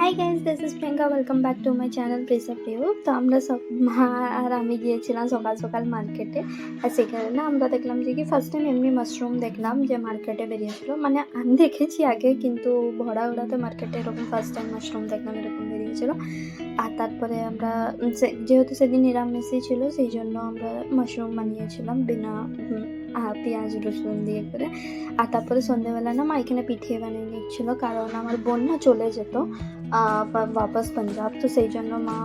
Hi guys this is Priyanka welcome back to my channel press of you তো আমরা সব মা আর আমি গিয়েছিলাম সকাল সকাল মার্কেটে আর সেখানে না আমরা দেখলাম যে কি ফার্স্ট টাইম এমনি মাশরুম দেখলাম যে মার্কেটে বেরিয়েছিল। মানে আমি দেখেছি আগে, কিন্তু ভরা ওড়াতে মার্কেটে এরকম ফার্স্ট টাইম মাশরুম দেখলাম, এরকম বেরিয়েছিল। আর তারপরে আমরা যেহেতু সেদিন নিরামিষই ছিল, সেই জন্য আমরা মাশরুম বানিয়েছিলাম বিনা পেঁয়াজ রসুন দিয়ে করে। আর তারপরে সন্ধ্যেবেলা না মা এখানে পিঠে বানিয়ে নিচ্ছিল কারণ আমার বোন না চলে যেত বাপাস পাঞ্জাব। তো সেই জন্য মা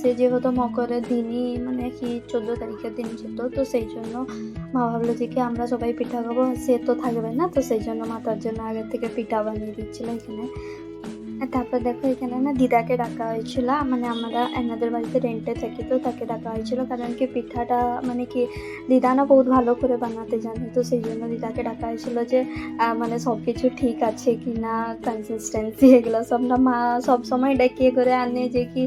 সে যেহেতু মকরের দিনই মানে কি চোদ্দ তারিখের দিন যেত, তো সেই জন্য মা ভাবলো যে কি আমরা সবাই পিঠা খাব সে তো থাকবে না, তো সেই জন্য মা তার জন্য আগের থেকে পিঠা বানিয়ে দিচ্ছিল এখানে। তারপর দেখো এখানে না দিদাকে ডাকা হয়েছিল। মানে আমরা এনাদের বাড়িতে রেন্টে থাকি, তো তাকে ডাকা হয়েছিল। কারণ কি পিঠাটা মানে কি দিদা না বহুত ভালো করে বানাতে জানে, তো সেই জন্য দিদাকে ডাকা হয়েছিল যে মানে সব কিছু ঠিক আছে কি না কনসিস্টেন্সি এগুলো সব না মা সব সময় ডেকিয়ে করে আনে যে কি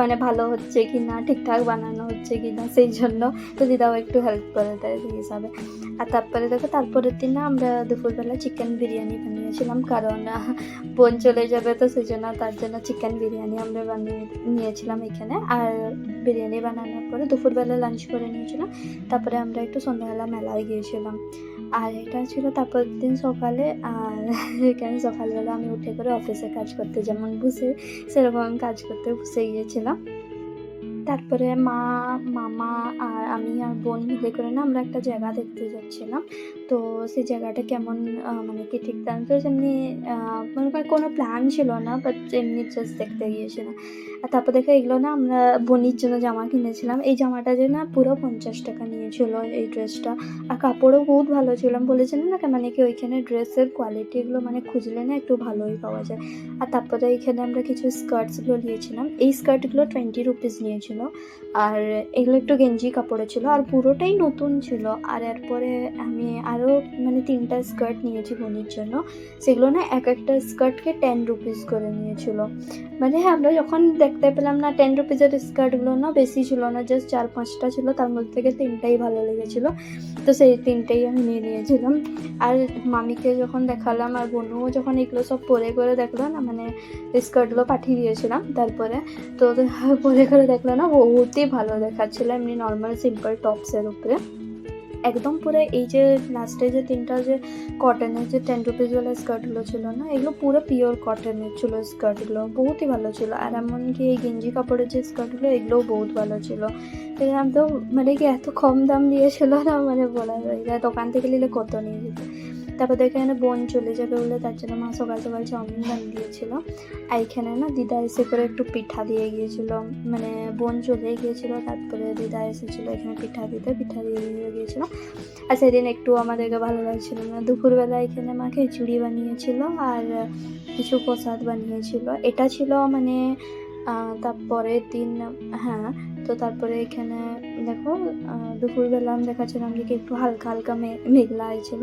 মানে ভালো হচ্ছে কি না ঠিকঠাক বানানো হচ্ছে কি না সেই জন্য তো দিদাও একটু হেল্প করে দেয় সেই হিসাবে। আর তারপরে দেখো, তারপরের দিন না আমরা দুপুরবেলা চিকেন বিরিয়ানি বানিয়েছিলাম। কারণ বোন চলে যাবে তো সেই জন্য তার জন্য চিকেন বিরিয়ানি আমরা বানিয়ে নিয়েছিলাম এখানে। আর বিরিয়ানি বানানোর পরে দুপুরবেলা লাঞ্চ করে নিয়েছিলাম। তারপরে আমরা একটু সন্ধ্যাবেলা মেলায় গিয়েছিলাম। আর এটা ছিল তারপর দিন সকালে, আর এখানে সকালবেলা আমি উঠে করে অফিসে কাজ করতে যেমন বুঝে সেরকম কাজ করতে বুঝে গিয়েছিলাম। তারপরে মা মামা আর আমি আর বোন মিলে করে না আমরা একটা জায়গা দেখতে যাচ্ছিলাম। তো সেই জায়গাটা কেমন মানে কি ঠিক জানি তো এমনি মনে করেন কোনো প্ল্যান ছিল না বাট এমনি জাস্ট দেখতে গিয়েছিলাম। আর তারপর দেখে এগুলো না আমরা বোনির জন্য জামা কিনেছিলাম। এই জামাটা যে না পুরো পঞ্চাশ টাকা নিয়েছিল এই ড্রেসটা আর কাপড়ও বহুত ভালো ছিল। আমি বলেছিলাম না মানে কি ওইখানে ড্রেসের কোয়ালিটিগুলো মানে খুঁজলে না একটু ভালোই পাওয়া যায়। আর তারপরে এখানে আমরা কিছু স্কার্টসগুলো নিয়েছিলাম। এই স্কার্টগুলো টোয়েন্টি রুপিস নিয়েছিল। আর এগুলো একটু গেঞ্জি কাপড়ে ছিল। আর পুরোটাই নতুন ছিল। আর এরপরে আমি আরও মানে তিনটা স্কার্ট নিয়েছি বোনির জন্য। সেগুলো না এক একটা স্কার্টকে টেন রুপিস করে নিয়েছিল। মানে হ্যাঁ আমরা যখন দেখতে পেলাম না টেন রুপিসের স্কার্টগুলো না বেশি ছিল না জাস্ট চার পাঁচটা ছিল, তার মধ্যে থেকে তিনটাই ভালো লেগেছিলো। তো সেই তিনটেই আমি নিয়ে নিয়েছিলাম। আর মামিকে যখন দেখালাম আর বোনও যখন এগুলো সব পরে করে দেখল না মানে স্কার্টগুলো পাঠিয়ে দিয়েছিলাম। তারপরে তো পরে করে দেখল না বহুতই ভালো দেখাচ্ছিলো, এমনি নর্মাল সিম্পল টপসের উপরে। একদম পুরো এই যে লাস্টে যে তিনটা যে কটনের যে টেন রুপিসওয়ালা স্কার্টগুলো ছিল না, এগুলো পুরো পিওর কটনের ছিল স্কার্টগুলো বহুতই ভালো ছিল। আর এমনকি এই গেঞ্জি কাপড়ের যে স্কার্টগুলো এগুলোও বহুত ভালো ছিল। তো মানে কি এত কম দাম দিয়েছিল না মানে বলা যায়। দোকান থেকে নিলে কত নিয়ে যেত। তারপর দেখে এখানে বোন চলে যাবে বলে তার জন্য মা সকাল সকাল চাউমিন বানিয়ে দিয়েছিল। আর এখানে না দিদা এসে করে একটু পিঠা দিয়ে গিয়েছিল। মানে বোন চলে গিয়েছিল, তারপরে দিদা এসেছিল এখানে পিঠা দিতে, পিঠা দিয়ে দিয়ে গিয়েছিল। আর সেদিন একটু আমাদেরকে ভালো লাগছিল না। দুপুরবেলা এখানে মা খিচুড়ি বানিয়েছিল আর কিছু প্রসাদ বানিয়েছিল। এটা ছিল মানে তারপরের দিন হ্যাঁ তো তারপরে এখানে দেখো দুপুরবেলা আমি দেখাচ্ছিলাম যে একটু হালকা হালকা মেঘলা হয়েছিল।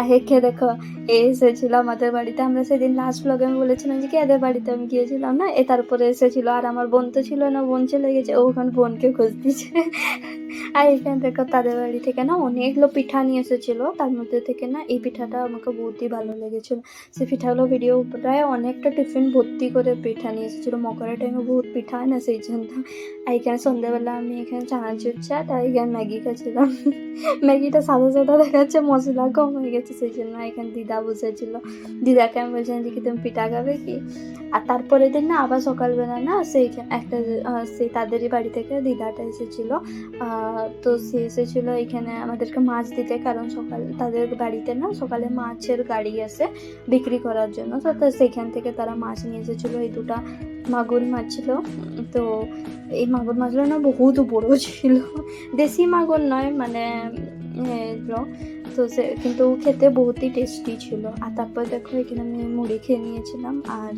আর একে দেখো এ এসেছিল আমাদের বাড়িতে, আমরা সেদিন লাস্ট ব্লগে আমি বলেছিলাম যে, কি এদের বাড়িতে আমি গিয়েছিলাম না? এ তারপরে এসেছিল, আর আমার বোন তো ছিল না, বোন চলে গেছে ওখানে বোনকে খোঁজ খুঁজতেছে আর এখানে দেখো, তাদের বাড়ি থেকে না অনেকগুলো পিঠা নিয়ে এসেছিল, তার মধ্যে থেকে না এই পিঠাটা আমাকে বহুতই ভালো লেগেছিল। সে পিঠাগুলো ভিডিও প্রায় অনেকটা টিফিন ভর্তি করে পিঠা নিয়ে এসেছিল মকরের টাইমে বহুত পিঠা হয় না, সেই জন্য। আর এখানে সন্ধ্যাবেলা আমি এখানে চানাচুর চাট আর এখানে ম্যাগি খাচ্ছিলাম। ম্যাগিটা সাদা সাদা দেখাচ্ছে, মশলা কম হয়ে গেছে। সেই জন্য এখানে দিদা বসেছিল দিদাকে আমি বলছিলাম যে কি তুমি পিঠা খাবে কি? আর তারপরের দিন না আবার সকালবেলা না সেই একটা সেই তাদেরই বাড়ি থেকে দিদাটা এসেছিল। তো সে এসেছিল এখানে আমাদেরকে মাছ দিতে কারণ সকাল, তাদের বাড়িতে না সকালে মাছের গাড়ি আসে বিক্রি করার জন্য। তো সেখান থেকে তারা মাছ নিয়ে এসেছিল, এই দুটা মাগুর মাছ ছিল। তো এই মাগুর মাছগুলো না বহুত বড় ছিল। দেশি মাগুর নয় মানে এগুলো। তো সে, কিন্তু খেতে বহুতই টেস্টি ছিল। আর তারপর দেখো এখানে আমি মুড়ি খেয়ে নিয়েছিলাম, আর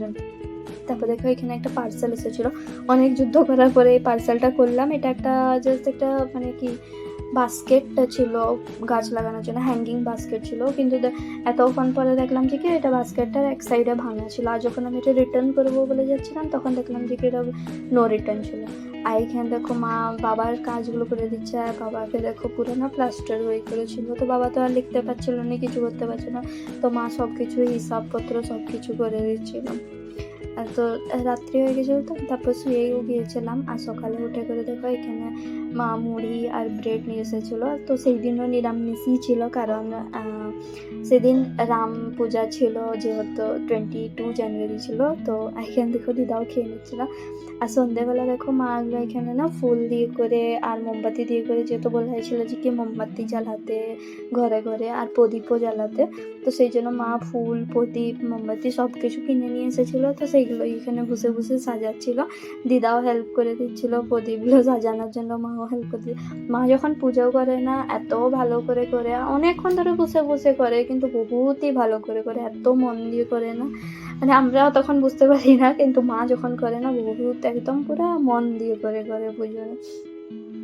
তারপর দেখো এখানে একটা পার্সেল এসেছিল। অনেক যুদ্ধ করার পরে এই পার্সেলটা করলাম। এটা একটা জাস্ট একটা মানে কি বাস্কেটটা ছিল, গাছ লাগানোর জন্য হ্যাঙ্গিং বাস্কেট ছিল। কিন্তু এতক্ষণ পরে দেখলাম যে কি এটা বাস্কেটটার এক সাইডে ভাঙা ছিল। আর যখন আমি এটা রিটার্ন করব বলে যাচ্ছিলাম, তখন দেখলাম যে কি এটা নো রিটার্ন ছিল। আর এখানে দেখো মা বাবার কাজগুলো করে দিচ্ছে আর বাবাকে দেখো পুরো না প্লাস্টার হয়ে করেছিল। তো বাবা তো আর লিখতে পারছিল না, কিছু করতে পারছিল না। তো মা সব কিছু হিসাবপত্র সব কিছু করে দিচ্ছিল। তো রাত্রি হয়ে গেছিল তো তারপর শুয়েও গিয়েছিলাম। আর সকালে উঠে করে দেখো এখানে মা, মুড়ি আর ব্রেড নিয়ে এসেছিল। তো সেই দিনও নিরামিষই ছিল কারণ সেদিন রাম পূজা ছিল যেহেতু টোয়েন্টি টু জানুয়ারি ছিল। তো এখানে দেখো দিদাও খেয়ে নিচ্ছিল। আর সন্ধেবেলা দেখো মা এখানে না ফুল দিয়ে করে আর মোমবাতি দিয়ে করে যেহেতু বলা হয়েছিল যে কি মোমবাতি জ্বালাতে, ঘরে ঘরে আর প্রদীপও জ্বালাতে, তো সেই জন্য মা ফুল, প্রদীপ, মোমবাতি সব কিছু কিনে নিয়ে এসেছিল। তো সেইগুলো এখানে বসে বসে সাজাচ্ছিল। দিদাও হেল্প করে দিচ্ছিল প্রদীপগুলো সাজানোর জন্য। মাও হেল্প করে মা যখন পুজো করে না, এত ভালো করে করে, অনেকক্ষণ ধরে বসে বসে করে, কিন্তু বহুতই ভালো করে করে, এত মন দিয়ে করে না। মানে আমরা তখন বুঝতে পারি না, কিন্তু মা যখন করে না, বহুত একদম পুরো মন দিয়ে করে করে পুজো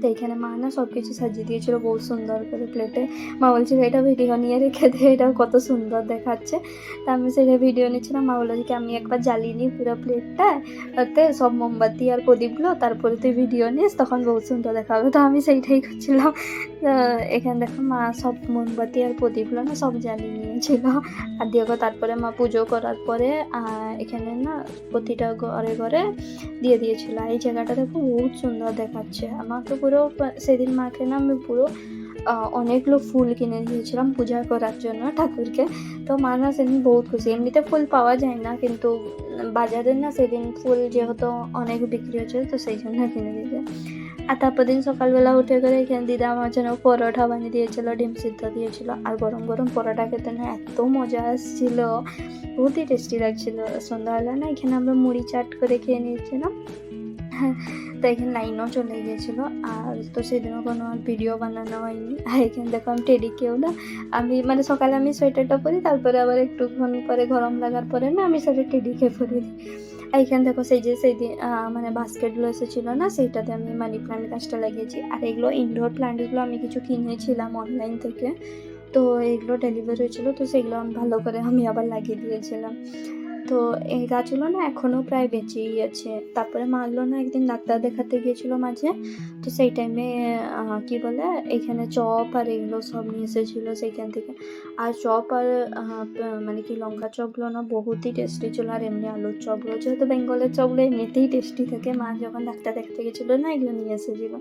তো এখানে মা না সব কিছু সাজিয়ে দিয়েছিল, বহুত সুন্দর করে প্লেটে মা বলছিল, এটা ভিডিও নিয়ে রেখে দে, এটা কত সুন্দর দেখাচ্ছে। তা আমি সেটা ভিডিও নিচ্ছিলাম, মা বলল যে আমি একবার জ্বালিয়ে নিই পুরো প্লেটটা তাতে সব মোমবাতি আর প্রদীপগুলো, তারপরে তুই ভিডিও নিস, তখন বহুত সুন্দর দেখা হবে তো আমি সেইটাই করছিলাম। এখানে দেখো, মা সব মোমবাতি আর প্রদীপগুলো না সব জ্বালিয়ে নিয়েছিল। আর দিয়ে তারপরে মা পুজো করার পরে এখানে না প্রতিটা ঘরে ঘরে দিয়ে দিয়েছিল। এই জায়গাটা দেখো, বহুত সুন্দর দেখাচ্ছে। আমাকে পুরো সেদিন মাকে না আমি পুরো অনেকগুলো ফুল কিনে দিয়েছিলাম পূজা করার জন্য ঠাকুরকে। তো মা না সেদিন বহুত খুশি। এমনিতে ফুল পাওয়া যায় না, কিন্তু বাজারে না সেদিন ফুল যেহেতু অনেক বিক্রি হচ্ছে, তো সেই জন্য কিনে দিয়েছে। আর তারপর দিন সকালবেলা উঠে করে এখানে দিদা আমার জন্য পরোটা বানিয়ে দিয়েছিল, ডিম সিদ্ধ দিয়েছিল। আর গরম গরম পরোটা খেতে না এত মজা আসছিল বহুতই টেস্টি লাগছিল। সন্ধ্যাবেলা না এখানে আমরা মুড়ি চাট করে খেয়ে নিয়েছিলাম। তো এখানে লাইনও চলে গিয়েছিল। আর তো সেদিনও কোনো ভিডিও বানানো হয়নি। আর এখানে দেখো, আমি টেডিকেও না। আমি মানে সকালে আমি সোয়েটারটা পরি, তারপরে আবার একটুক্ষণ পরে গরম লাগার পরে না আমি সেটা টেডিকে পরে। দিই আর এখানে দেখো, সেই যে, সেই মানে বাস্কেটগুলো এসেছিল না, সেইটাতে আমি মানি প্ল্যান্ট গাছটা লাগিয়েছি। আর এগুলো ইনডোর প্ল্যান্টগুলো আমি কিছু কিনেছিলাম অনলাইন থেকে। তো এগুলো ডেলিভারি হয়েছিলো, তো সেগুলো আমি ভালো করে আমি আবার লাগিয়ে দিয়েছিলাম। তো এই গাছগুলো না এখনও প্রায় বেঁচেই আছে। তারপরে মাগুলো না একদিন ডাক্তার দেখাতে গিয়েছিল মাঝে। তো সেই টাইমে কি বলে, এখানে চপ আর এগুলো সব নিয়ে এসেছিল সেইখান থেকে। আর চপ আর মানে কি লঙ্কা চপগুলো না বহুতই টেস্টি ছিল। আর এমনি আলুর চপগুলো, যেহেতু বেঙ্গলের চপগুলো এমনিতেই টেস্টি থাকে, মা যখন ডাক্তার দেখতে গেছিল না এগুলো নিয়ে এসেছিল।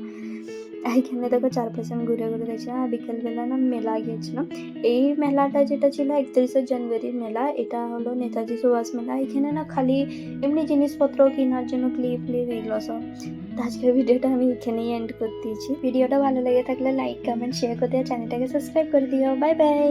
এইখানে দেখো চার পাঁচজন ঘুরে ঘুরে গেছে। আর বিকেলবেলা না মেলা গিয়েছিলাম এই মেলাটা যেটা ছিল একত্রিশে জানুয়ারির মেলা, এটা হলো নেতাজি সুভাষ মেলা। এখানে না খালি এমনি জিনিসপত্র কেনার জন্য ক্লিপ ক্লিপ এগুলো সব। আজকের ভিডিওটা আমি এখানেই এন্ড করে দিয়েছি। ভিডিওটা ভালো লেগে থাকলে লাইক কমেন্ট শেয়ার করে দিও। চ্যানেলটাকে সাবস্ক্রাইব করে দিও। Bye bye